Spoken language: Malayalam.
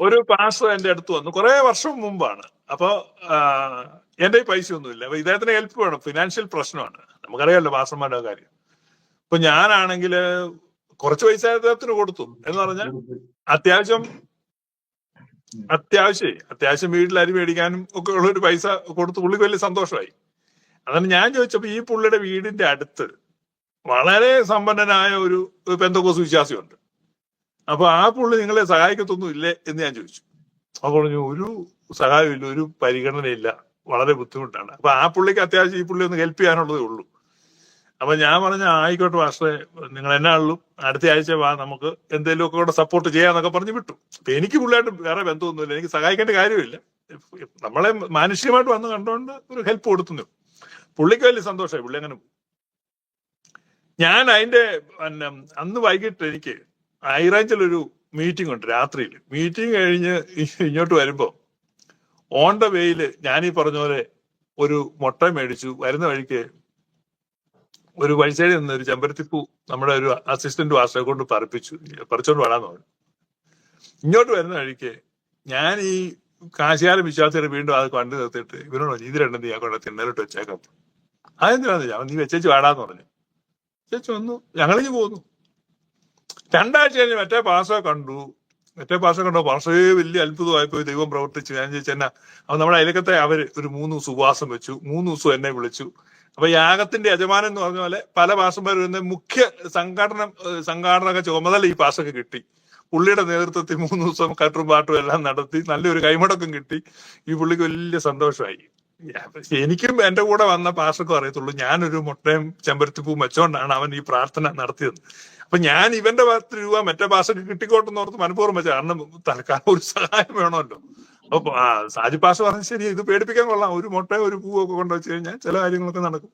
ഒരു പാസ് എന്റെ അടുത്ത് വന്നു. കുറെ വർഷം മുമ്പാണ്. അപ്പൊ എന്റെ പൈസ ഒന്നുമില്ല. അപ്പൊ ഇദ്ദേഹത്തിന് ഹെൽപ്പ് വേണം. ഫിനാൻഷ്യൽ പ്രശ്നമാണ്. നമുക്കറിയാമല്ലോ പാസ്റ്റർമാരുടെ കാര്യം. ഇപ്പൊ ഞാനാണെങ്കിൽ കുറച്ച് പൈസ അദ്ദേഹത്തിന് കൊടുത്തു. എന്ന് പറഞ്ഞാൽ അത്യാവശ്യം അത്യാവശ്യം അത്യാവശ്യം വീട്ടിൽ അരി മേടിക്കാനും ഒക്കെ ഉള്ള ഒരു പൈസ കൊടുത്തു പുള്ളിക്ക് വലിയ സന്തോഷമായി. അതാണ് ഞാൻ ചോദിച്ചപ്പോ ഈ പുള്ളിയുടെ വീടിന്റെ അടുത്ത് വളരെ സമ്പന്നനായ ഒരു പെന്തക്കോസ് വിശ്വാസിയുണ്ട്. അപ്പൊ ആ പുള്ളി നിങ്ങളെ സഹായിക്കത്തൊന്നും ഇല്ലേ എന്ന് ഞാൻ ചോദിച്ചു. അപ്പൊ പറഞ്ഞു ഒരു സഹായമില്ല ഒരു പരിഗണനയില്ല. വളരെ ബുദ്ധിമുട്ടാണ്. അപ്പൊ ആ പുള്ളിക്ക് അത്യാവശ്യം ഈ പുള്ളി ഒന്ന് ഹെൽപ്പ് ചെയ്യാനുള്ളതേ ഉള്ളൂ. അപ്പൊ ഞാൻ പറഞ്ഞ ആയിക്കോട്ടെ മാസ്റ്ററെ നിങ്ങൾ എന്നാണല്ലോ അടുത്ത ആഴ്ച വാ നമുക്ക് എന്തെങ്കിലും ഒക്കെ കൂടെ സപ്പോർട്ട് ചെയ്യാന്നൊക്കെ പറഞ്ഞ് വിട്ടു. അപ്പൊ എനിക്ക് പുള്ളിയായിട്ട് വേറെ ബന്ധമൊന്നുമില്ല. എനിക്ക് സഹായിക്കേണ്ട കാര്യമില്ല. നമ്മളെ മാനുഷികമായിട്ട് വന്ന് കണ്ടുകൊണ്ട് ഒരു ഹെൽപ്പ് കൊടുത്തുന്നു. പുള്ളിക്ക് വലിയ സന്തോഷമായി. പുള്ളി അങ്ങനെ ഞാൻ അതിന്റെ അന്ന് വൈകിട്ട് എനിക്ക് ഹൈറേഞ്ചിൽ ഒരു മീറ്റിംഗ് ഉണ്ട് രാത്രിയിൽ. മീറ്റിംഗ് കഴിഞ്ഞ് ഇങ്ങോട്ട് വരുമ്പോൾ ഓൺ ദ വേയിൽ ഞാൻ ഈ പറഞ്ഞ പോലെ ഒരു മുട്ട മേടിച്ചു. വരുന്ന വഴിക്ക് ഒരു വഴിസൈഡിൽ നിന്ന് ഒരു ചെമ്പരത്തിപ്പൂ നമ്മുടെ ഒരു അസിസ്റ്റന്റ് വാസ്റ്ററെ കൊണ്ട് പറപ്പിച്ചു. പറിച്ചോണ്ട് വരാന്ന് പറഞ്ഞു. ഇങ്ങോട്ട് വരുന്ന വഴിക്ക് ഞാൻ ഈ കാശിയാലും വിശ്വാസികൾ വീണ്ടും അത് കണ്ടു നിർത്തിയിട്ട് ഇവരോട് പറഞ്ഞു, ഇത് രണ്ടും ആ കൊണ്ട് തിന്നലിട്ട് വെച്ചേക്കാം അതെന്തിനാന്ന് ഞാൻ നീ വെച്ചേച്ച് വേടാന്ന് പറഞ്ഞു. ചേച്ചി വന്നു. ഞങ്ങളിഞ്ഞ് പോന്നു. രണ്ടാഴ്ച കഴിഞ്ഞ് മറ്റേ പാസ കണ്ടു. മറ്റേ പാസ കണ്ടു പാസേ വലിയ അത്ഭുതമായി പോയി ദൈവം പ്രവർത്തിച്ചു. ഞാൻ ചോദിച്ചു എന്നാ അപ്പൊ നമ്മുടെ അയലക്കത്തെ അവർ ഒരു മൂന്ന് ദിവസം ഉപവാസം വെച്ചു. മൂന്ന് ദിവസം എന്നെ വിളിച്ചു. അപ്പൊ യാഗത്തിന്റെ യജമാനൻ എന്ന് പറഞ്ഞ പോലെ പല പാസന്മാരും വരുന്ന മുഖ്യ സംഘടന സംഘാടന ചുമതല ഈ പാസക്ക് കിട്ടി. പുള്ളിയുടെ നേതൃത്വത്തിൽ മൂന്ന് ദിവസം കട്ടും പാട്ടും എല്ലാം നടത്തി നല്ലൊരു കൈമുടക്കം കിട്ടി. ഈ പുള്ളിക്ക് വലിയ സന്തോഷമായി. എനിക്കും എന്റെ കൂടെ വന്ന പാസ്റ്റർക്കും അറിയത്തുള്ളൂ. ഞാനൊരു മുട്ടയും ചെമ്പരത്തിപ്പൂവും വെച്ചോണ്ടാണ് അവൻ ഈ പ്രാർത്ഥന നടത്തിയത്. അപ്പൊ ഞാൻ ഇവന്റെ പത്ത് രൂപ മറ്റേ പാസ്റ്റർക്ക് കിട്ടിക്കോട്ടെന്ന് ഓർത്ത് മനഃപൂർവം വെച്ച. കാരണം തൽക്കാലം ഒരു സഹായം വേണമല്ലോ. അപ്പൊ ആ സാജി പാസ് പറഞ്ഞ ശരി ഇത് പേടിപ്പിക്കാൻ കൊള്ളാം. ഒരു മുട്ടയും ഒരു പൂവൊക്കെ കൊണ്ടുവച്ച് കഴിഞ്ഞാൽ ചില കാര്യങ്ങളൊക്കെ നടക്കും.